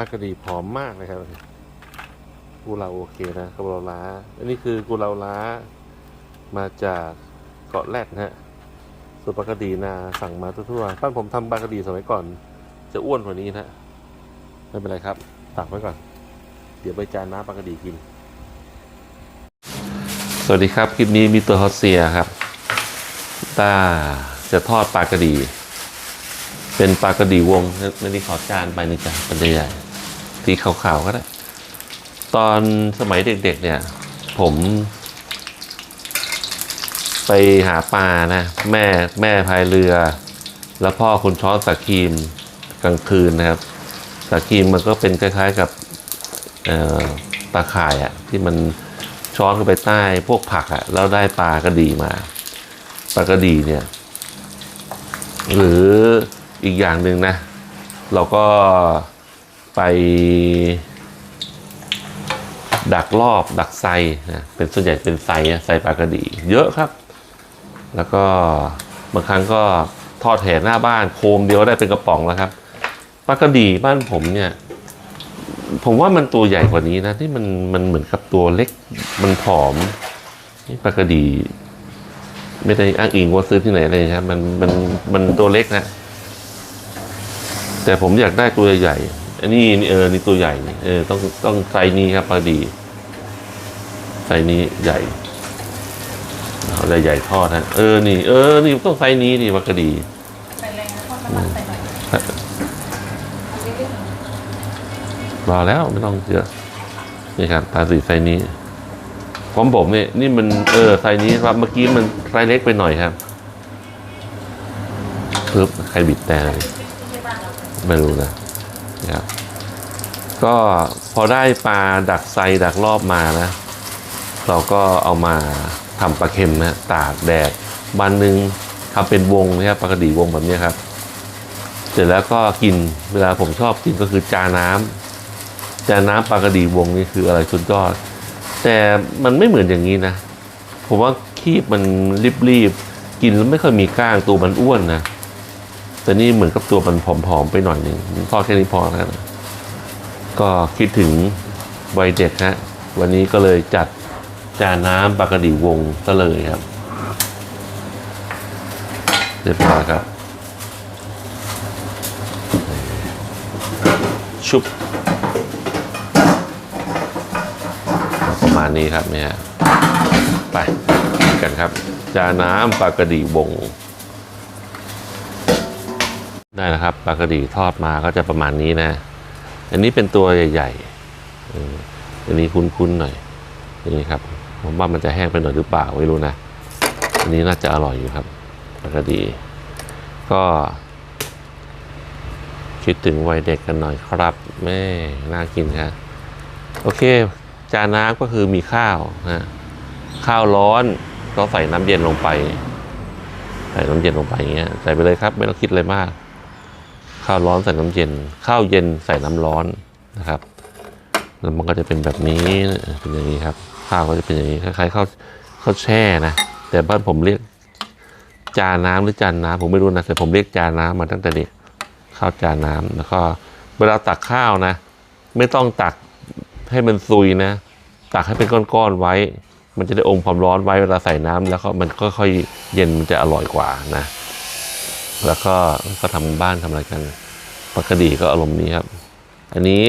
ปลากระดีผอมมากเลยครับกูเราโอเคนะกูเราล้า อันนี้คือกูเราล้ามาจากเกาะแรดนะฮะส่วนปลากระดีนาสั่งมาทั่วๆบ้านผมทำปลากระดีสมัยก่อน จะอ้วนกว่านี้นะไม่เป็นไรครับตักไว้ก่อน เดี๋ยวไปจานน้ำปลากระดีกิน สวัสดีครับ คลิปนี้มีตัวฮอสเซียครับตาจะทอดปลากระดี เป็นปลากระดีวงไม่ได้ขอจานไปนี่จ้ะเป็นใหญ่ ๆที่ขาวๆก็ได้ ตอนสมัยเด็กๆเนี่ย ผม ไปหาปลานะ แม่แม่พายเรือ แล้วพ่อคุณช้อนสาครีมกลางคืนนะครับสาครีมมันก็เป็นคล้ายๆกับตาข่ายอะที่มันช้อนเข้าไปใต้พวกผักอะแล้วได้ปลากระดีมาปลากระดีเนี่ย หรืออีกอย่างหนึ่งนะ เราก็ ไปดักรอบดักไซนะเป็นส่วนใหญ่เป็นไซไซปลากระดีเยอะครับ แล้วก็บางครั้งก็ทอดแห่หน้าบ้านโคมเดียวได้เป็นกระป๋องแล้วครับปลากระดีบ้านผมเนี่ย ผมว่ามันตัวใหญ่กว่านี้นะที่มันมันเหมือนกับตัวเล็กมันผอมนี่ปลากระดี ไม่ได้อ้างอิงว่าซื้อที่ไหนเลยครับมันมันมันตัวเล็กนะแต่ผมอยากได้ตัวใหญ่ อันนี้เออนี่ตัวใหญ่เออต้องต้องไซส์นี้ครับปลาดีไซส์นี้ใหญ่เอาใหญ่ๆทอดนะเออนี่เออนี่ต้องไซส์นี้นี่ปลากระดีใส่แรงนะทอดน้ำมันใส่หน่อยรอแล้วไม่ต้องเยอะนี่ครับปลาสีไซส์นี้ของผมเนี่ยนี่มันเออไซส์นี้ครับเมื่อกี้มันไซส์เล็กไปหน่อยครับปึ๊บใครบิดแต่ไม่รู้นะ ก็พอได้ปลาดักไซดักรอบมานะ เราก็เอามาทำปลาเค็มนะตากแดดวันหนึ่งทำเป็นวงนะครับปลากระดีวงแบบนี้ครับ เสร็จแล้วก็กินเวลาผมชอบกินก็คือจาน้ำจาน้ำปลากระดีวงนี่คืออะไรสุดยอด แต่มันไม่เหมือนอย่างนี้นะ ผมว่าคีบมันรีบๆกินแล้วไม่ค่อยมีก้างตัวมันอ้วนนะแต่นี่เหมือนกับตัวมันผอมๆไปหน่อยหนึ่งทอดแค่นี้พอแล้วกัน ก็คิดถึงวัยเด็กฮะวันนี้ก็เลยจัดจานน้ำปลากระดีวงซะเลยครับ เรียบร้อยครับ ชุบ ประมาณนี้ครับเนี่ยฮะไปกันครับ จานน้ำปลากระดีวงได้นะครับปลากระดีทอดมาก็จะประมาณนี้นะ อันนี้เป็นตัวใหญ่ๆอันนี้คุ้นๆหน่อยอันนี้ครับผมว่ามันจะแห้งไปหน่อยหรือเปล่าไม่รู้นะ อันนี้น่าจะอร่อยอยู่ครับปลากระดี ก็ คิดถึงวัยเด็กกันหน่อยครับแม่น่ากินครับโอเค จานน้ำก็คือมีข้าวนะข้าวร้อนก็ใส่น้ำเย็นลงไป ใส่น้ำเย็นลงไปอย่างเงี้ยใส่ไปเลยครับ ไม่ต้องคิดอะไรมาก ข้าวร้อนใส่น้ำเย็น ข้าวเย็นใส่น้ำร้อนนะครับแล้วมันก็จะเป็นแบบนี้เป็นอย่างนี้ครับ ข้าวก็จะเป็นอย่างนี้คล้ายๆข้าวข้าวแช่นะแต่บ้านผมเรียกจานน้ำหรือจานน้ำผมไม่รู้นะแต่ผมเรียกจานน้ำมาตั้งแต่เด็กข้าวจานน้ำแล้วก็เวลาตักข้าวนะ ไม่ต้องตักให้มันซุยนะ ตักให้เป็นก้อนๆไว้ มันจะได้อมความร้อนไว้เวลาใส่น้ำแล้วก็มันก็ค่อยเย็นมันจะอร่อยกว่านะ แล้วก็ก็ทำบ้านทำอะไรกันปกติก็อารมณ์นี้ครับ อันนี้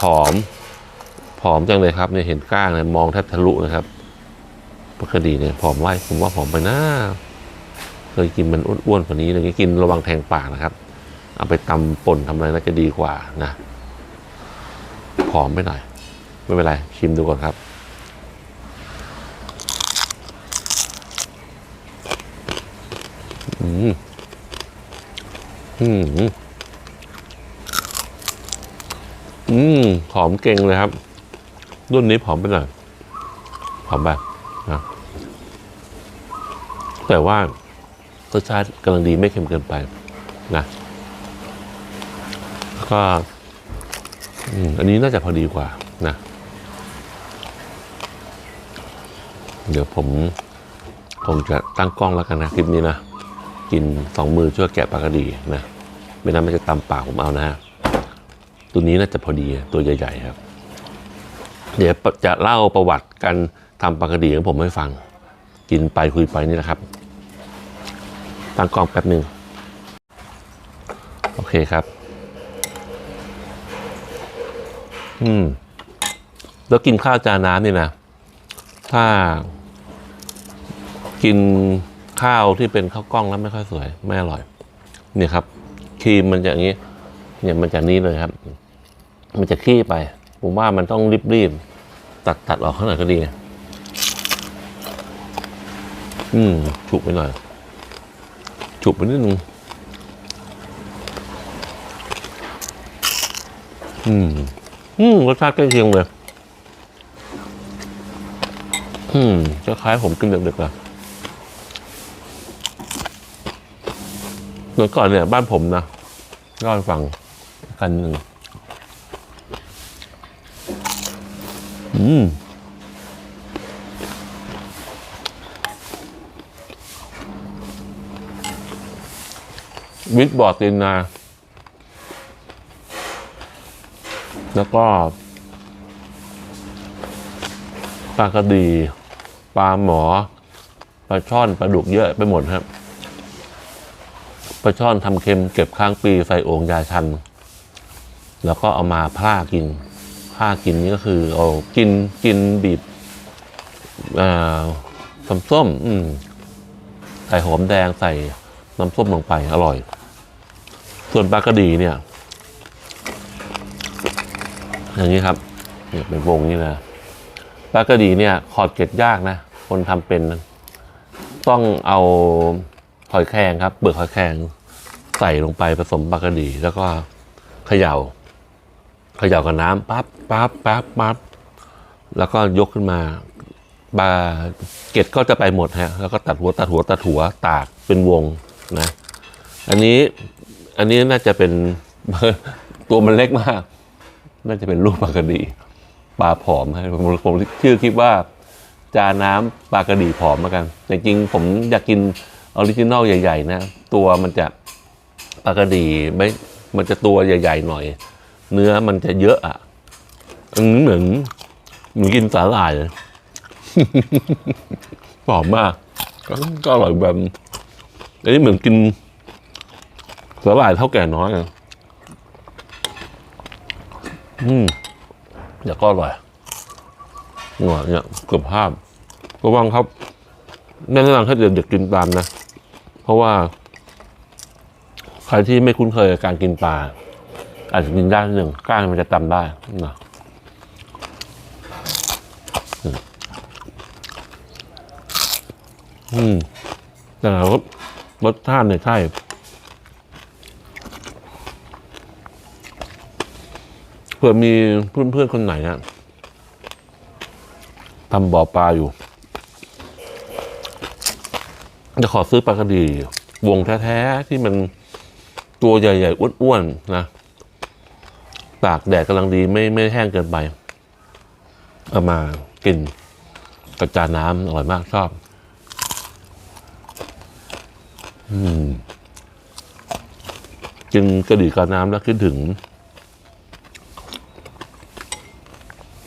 ผอมผอมจังเลยครับเนี่ยเห็นก้างเนี่ยมองแทบทะลุนะครับปกติเนี่ยผอมไว้ผมว่าผอมไปนะเคยกินมันอ้วนๆกว่านี้เลยกินระวังแทงปากนะครับ เอาไปตำป่นทำอะไรน่าจะดีกว่านะผอมไปหน่อย ไม่เป็นไร ชิมดูก่อนครับอืม อืมอืมผอมเก่งเลยครับ รุ่นนี้ผอมไปหน่อยผอมแบบนะแต่ว่ารสชาติกำลังดีไม่เค็มเกินไป นะก็อืมอันนี้น่าจะพอดีกว่านะ เดี๋ยวผมคงจะตั้งกล้องแล้วกันนะคลิปนี้นะ กินสองมือช่วยแกะปลากระดีนะไม่นั้นมันจะตำปากผมเอานะตัวนี้น่าจะพอดีตัวใหญ่ๆครับ เดี๋ยวจะเล่าประวัติการทำปลากระดีของผมให้ฟัง กินไปคุยไปนี่นะครับตั้งกล้องแป๊บหนึ่งโอเคครับ อืม แล้วกินข้าวจานน้ำนี่นะ ถ้ากิน ข้าวที่เป็นข้าวกล้องแล้วไม่ค่อยสวยไม่อร่อย เนี่ยครับ ครีมมันจะอย่างนี้ เนี่ยมันจะนี้เลยครับ มันจะขี้ไป ผมว่ามันต้องรีบๆตัดตัดออกข้างหน่อยก็ดี อืมฉุบไปหน่อย ฉุบไปนิดนึงอืม อืมรสชาติใกล้เคียงเลย อืมจะคล้ายผมกินดึกๆอะ เมื่อก่อนเนี่ยบ้านผมนะเล่าให้ฟังกันหนึ่งอืมวิทบอร์ดตินนา แล้วก็ปลากระดี ปลาหมอ ปลาช่อน ปลาดุกเยอะไปหมดครับ ปลาช่อนทำเค็มเก็บข้างปีใส่โอ่งยาชัน แล้วก็เอามาพร่ากินพร่ากินนี่ก็คือเอากินกินบีบน้ำส้มอืมใส่หอมแดงใส่น้ำส้มลงไปอร่อย ส่วนปลากระดีเนี่ย อย่างนี้ครับเนี่ยเป็นวงนี่นะปลากระดีเนี่ยขอดเกล็ดยากนะ คนทำเป็นต้องเอา หอยแครงครับเปลือกหอยแครงใส่ลงไปผสมปลากระดีแล้วก็เขย่าเขย่ากับน้ำปั๊บปั๊บปั๊บปั๊บแล้วก็ยกขึ้นมาปลาเกล็ดก็จะไปหมดฮะแล้วก็ตัดหัวตัดหัวตัดหัวตากเป็นวงนะ อันนี้อันนี้น่าจะเป็นตัวมันเล็กมาก น่าจะเป็นลูกปลากระดีปลาผอมให้ผมผมชื่อคิดว่าจาน้ำปลากระดีผอมเหมือนกันแต่จริงผมอยากกิน ออริจินอลใหญ่ๆนะ ตัวมันจะปากดีไม่มันจะตัวใหญ่ ๆ หน่อย เนื้อมันจะเยอะอะเหมือนเหมือนกินสาหร่ายเลยผอมมากก็อร่อยแบบอันนี้เหมือนกินสาหร่ายเท่าแก่น้อยอะอืมเดี๋ยวก็อร่อยหน่อยเนี่ยเกือบภาพระวังครับแนะนำให้เด็กๆกินตามนะ เพราะว่า ใครที่ไม่คุ้นเคยกับการกินปลาอาจจะกินได้หนึ่งก้างมันจะจำได้นะอืมแต่รสรสชาติเนี่ยใช่เผื่อมีเพื่อนๆคนไหนนะทำบ่อปลาอยู่ จะขอซื้อปลากระดีวงแท้ๆที่มันตัวใหญ่ๆอ้วนๆนะตากแดดกำลังดีไม่ไม่แห้งเกินไปเอามากินกระจานน้ำอร่อยมากชอบ อืมกินกระดีกับน้ำแล้วคิดถึง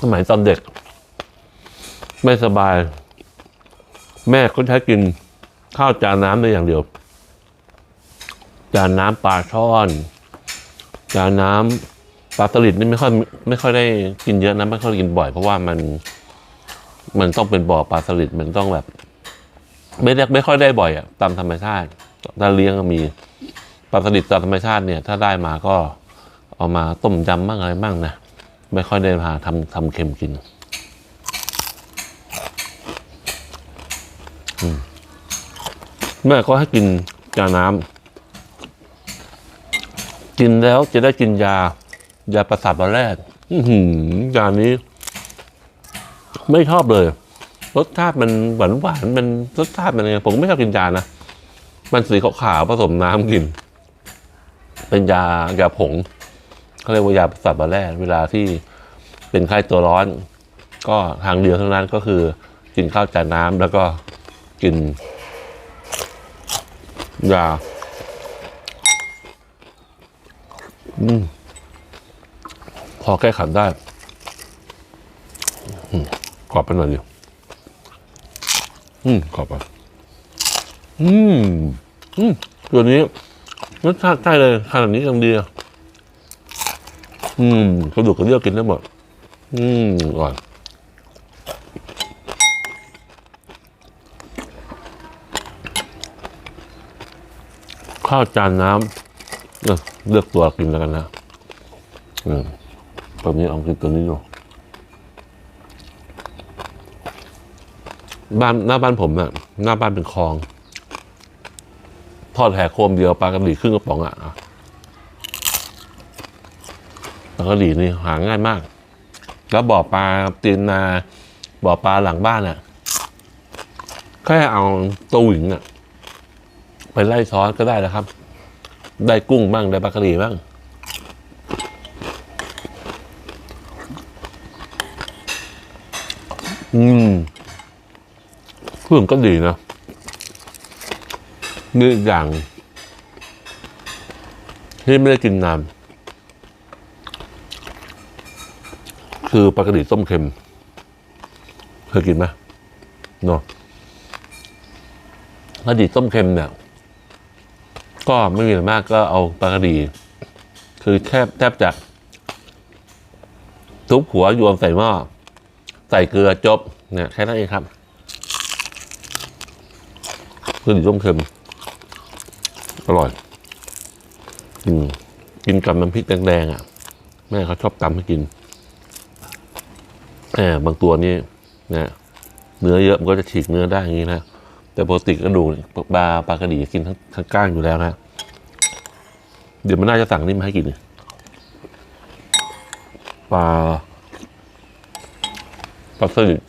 สมัยตอนเด็ก ไม่สบาย แม่ก็ใช้กิน ข้าวจานน้ำได้อย่างเดียว จานน้ำปลาช่อน จานน้ำปลาสลิดนี่ไม่ค่อยไม่ค่อยได้กินเยอะนะไม่ค่อยกินบ่อย เพราะว่ามัน มันต้องเป็นบ่อปลาสลิดมันต้องแบบ ไม่ได้ไม่ค่อยได้บ่อยอะตามธรรมชาติถ้าเลี้ยงก็มีปลาสลิดตามธรรมชาติเนี่ย ถ้าได้มาก็เอามาต้มยำบ้างอะไรบ้างนะไม่ค่อยได้พาทำทำเค็มกิน แม่ก็ให้กินจาน้ำกินแล้วจะได้กินยา ยาประสาทประแรดยานี้ ไม่ชอบเลย รสชาติมันหวานหวานๆมันรสชาติมันยังไงผมไม่ชอบกินยานะมันสีขาวๆผสมน้ำกิน เป็นยายาผงเขาเรียกว่ายาประสาทประแรดเวลาที่เป็นไข้ตัวร้อน ก็ทางเดียวเท่านั้นก็คือ กินข้าวจานน้ำแล้วก็กิน ยาอืมพอแก้ขันได้อืมกรอบไปหน่อยเดียวอืมกรอบอะอืมอืมตัวนี้รสชาติใช่เลยขนาดนี้ยังดีอะอืมกระดูกกระเดี่ยวกินได้หมดอืมอร่อย ข้าวจานน้ำเลือกเลือกตัวกินแล้วกันนะอืมแบบนี้เอากินตัวนี้ดูบ้านหน้าบ้านผมอะหน้าบ้านเป็นคลองทอดแห่โคมเดียวปลากระดีครึ่งกระป๋องอะอะปลากระดีนี่หาง่ายมาก แล้วบ่อปลาตีนนาบ่อปลาหลังบ้านอะแค่เอาตัวหวิงอะ ไปไล่ช้อนก็ได้แล้วครับ ได้กุ้งบ้างได้ปลากระดีบ้างอืมเครื่องก็ดีนะนี่อย่างที่ไม่ได้กินนานคือปลากระดีต้มเค็ม เคยกินไหมเนาะปลากระดีต้มเค็มเนี่ย ก็ไม่มีอะไรมากก็เอาปลากระดีคือแทบแทบจะทุบหัวโยนใส่หม้อใส่เกลือจบเนี่ยแค่นั้นเองครับปลากระดีต้มเค็มอร่อยกินกินกับน้ำพริกแดงๆอะ แม่เขาชอบตำให้กินแหมบางตัวนี่นะเนื้อเยอะมันก็จะฉีกเนื้อได้อย่างนี้นะ แต่ปกติกระดูกปลาปลากระดีกินทั้งทั้งก้างอยู่แล้วนะเดี๋ยวมันน่าจะสั่งนี่มาให้กินปลาปลาสลิด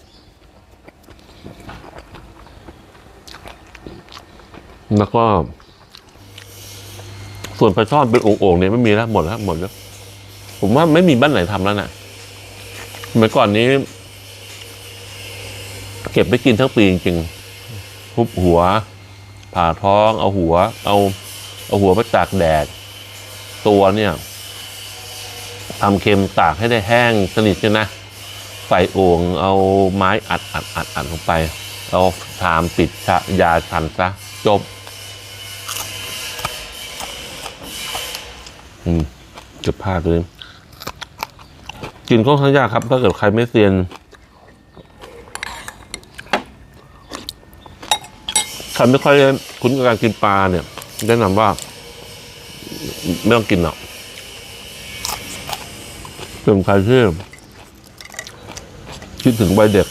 แล้วก็ ส่วนปลาช่อนเป็นโอ่งๆเนี่ยไม่มีแล้วหมดแล้วหมดแล้ว ผมว่าไม่มีบ้านไหนทำแล้วนะ่ะเมื่อก่อนนี้ เก็บไปกินทั้งปีจริงๆ ทุบหัว ผ่าท้องเอาหัว เอาเอาหัวไปตากแดด ตัวเนี่ยทำเค็มตากให้ได้แห้งสนิทกันนะใส่โอ่งเอาไม้อัดอัดอัดอัดลงไปเอาชามปิดชะยาชันซะจบอืมเก็บผ้าเลยกินค่อนข้างยากครับ ถ้าเกิดใครไม่เซียน ใครไม่ค่อยคุ้นกับการกินปลาเนี่ยแนะนำว่า ไม่ต้องกินหรอกเป็นใครที่คิดถึงใบเด็ก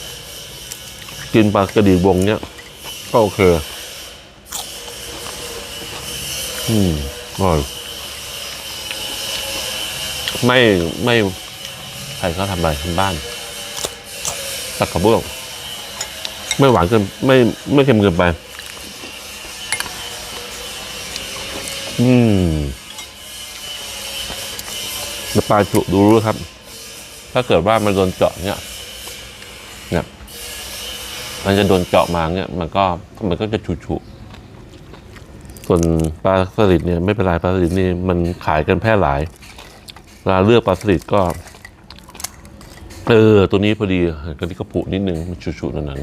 กินปลากระดีวงเนี้ยก็โอเค อืมอร่อยไม่ไม่ใครเขาทำอะไรที่บ้านตักกระเบื้องไม่หวานเกินไม่ไม่เค็มเกินไป อืมปลาจุดูรู้ครับ ถ้าเกิดว่ามันโดนเจาะเนี่ยเนี่ยมันจะโดนเจาะมาเนี่ย มันก็มันก็จะฉุฉุส่วนปลาสลิดเนี่ยไม่เป็นไรปลาสลิดนี่มันขายกันแพร่หลายเวลาเลือกปลาสลิดก็ เออ ตัวนี้พอดีก็ที่กระปุกนิดนึงมันชุๆนั่นนั้น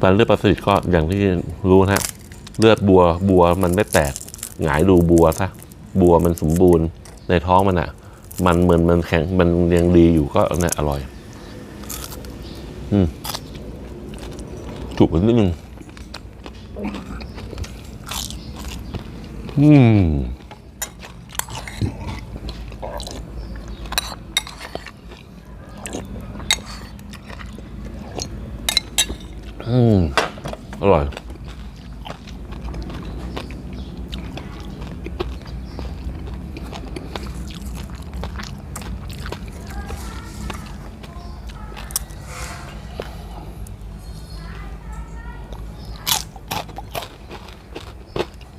ปลาเลือดปลาสลิดก็อย่างที่รู้นะฮะ เลือดบัวบัวมันไม่แตกหงายดูบัวซะบัวมันสมบูรณ์ในท้องมันอะ่ะ มันเหมือนมันแข็งมันยังดีอยู่ก็เนี่ยอร่อย อืมจุกไปนิดนึงอืมอืมอร่อย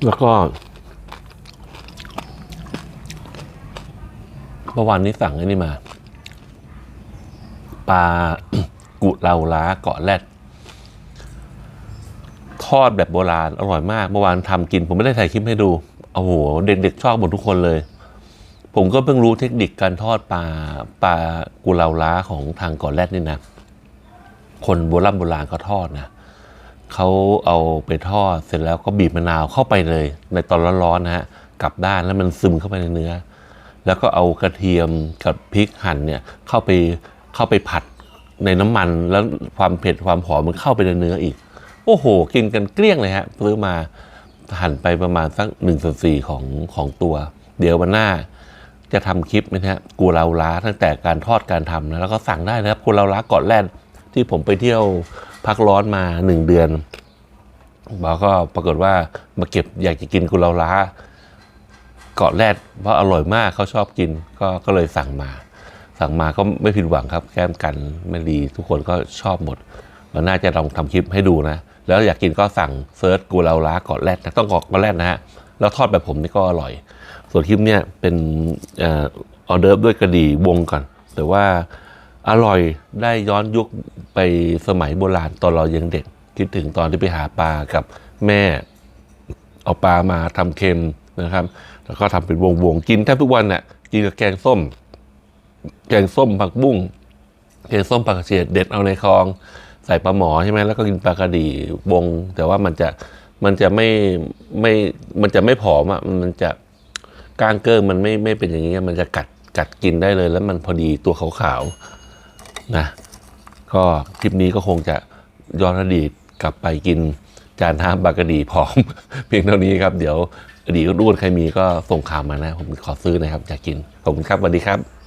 แล้วก็เมื่อวานนี้สั่งไอ้นี่มา ปลากุเลาล้าเกาะแรดทอดแบบโบราณ อร่อยมาก เมื่อวานทำกิน ผมไม่ได้ถ่ายคลิปให้ดู โอ้โห เด็กๆชอบหมดทุกคนเลย ผมก็เพิ่งรู้เทคนิคการทอดปลาปลากุเลาล้าของทางเก่อนแรดนี่นะ คนโบราณโบราณเขาทอดนะ เขาเอาไปทอดเสร็จแล้วก็บีบมะนาวเข้าไปเลย ในตอนร้อนๆนะฮะกลับด้านแล้วมันซึมเข้าไปในเนื้อ แล้วก็เอากระเทียมกับพริกหั่นเนี่ยเข้าไปเข้าไปผัดในน้ำมันแล้วความเผ็ดความหอมมันเข้าไปในเนื้ออีก โอ้โห กินกันเกลี้ยงเลยฮะซื้อมาหั่นไปประมาณสักหนึ่งส่วนสี่ของของตัว เดี๋ยววันหน้าจะทำคลิปนะฮะกูเราล้าตั้งแต่การทอดการทำนะแล้วก็สั่งได้นะครับกูเราล้าเกาะแรดที่ผมไปเที่ยว พักร้อนมาหนึ่งเดือนแล้วก็ปรากฏว่ามาเก็บอยากจะกินกูเราล้า เกาะแรดเพราะอร่อยมากเขาชอบกินก็ก็เลยสั่งมา สั่งมาก็ไม่ผิดหวังครับ แก้มกันไม่ดีทุกคนก็ชอบหมดเราน่าจะลองทำคลิปให้ดูนะ แล้วอยากกินก็สั่งเซิร์ชกูเราล้าเกาะแรดนะต้องเกาะกาแรดนะฮะแล้วทอดแบบผมนี่ก็อร่อย ส่วนคลิปเนี่ยเป็นเออออเดิร์ฟด้วยกระดี่วงก่อน แต่ว่า อร่อยได้ย้อนยุคไปสมัยโบราณตอนเรายังเด็ก คิดถึงตอนที่ไปหาปลากับแม่เอาปลามาทำเค็มนะครับ แล้วก็ทำเป็นวงๆกินแทบทุกวันน่ะกินกับแกงส้ม แกงส้มผักบุ้งแกงส้มผักกระเฉดเด็ดเอาในคลอง ใส่ปลาหมอใช่ไหมแล้วก็กินปลากระดีวง แต่ว่ามันจะมันจะไม่ไม่มันจะไม่ผอมอะมันจะก้างเกิ้งมันไม่ไม่เป็นอย่างนี้มันจะกัดกัดกินได้เลย แล้วมันพอดีตัวขาวๆ นะก็คลิปนี้ก็คงจะย้อนอดีตกลับไปกินจานท้ามปลากระดีพร้อม เพียงเท่านี้ครับ เดี๋ยวอดีตรุ่นใครมีก็ส่งข่าวมานะ ผมขอซื้อนะครับอยากกินขอบคุณครับสวัสดีครับ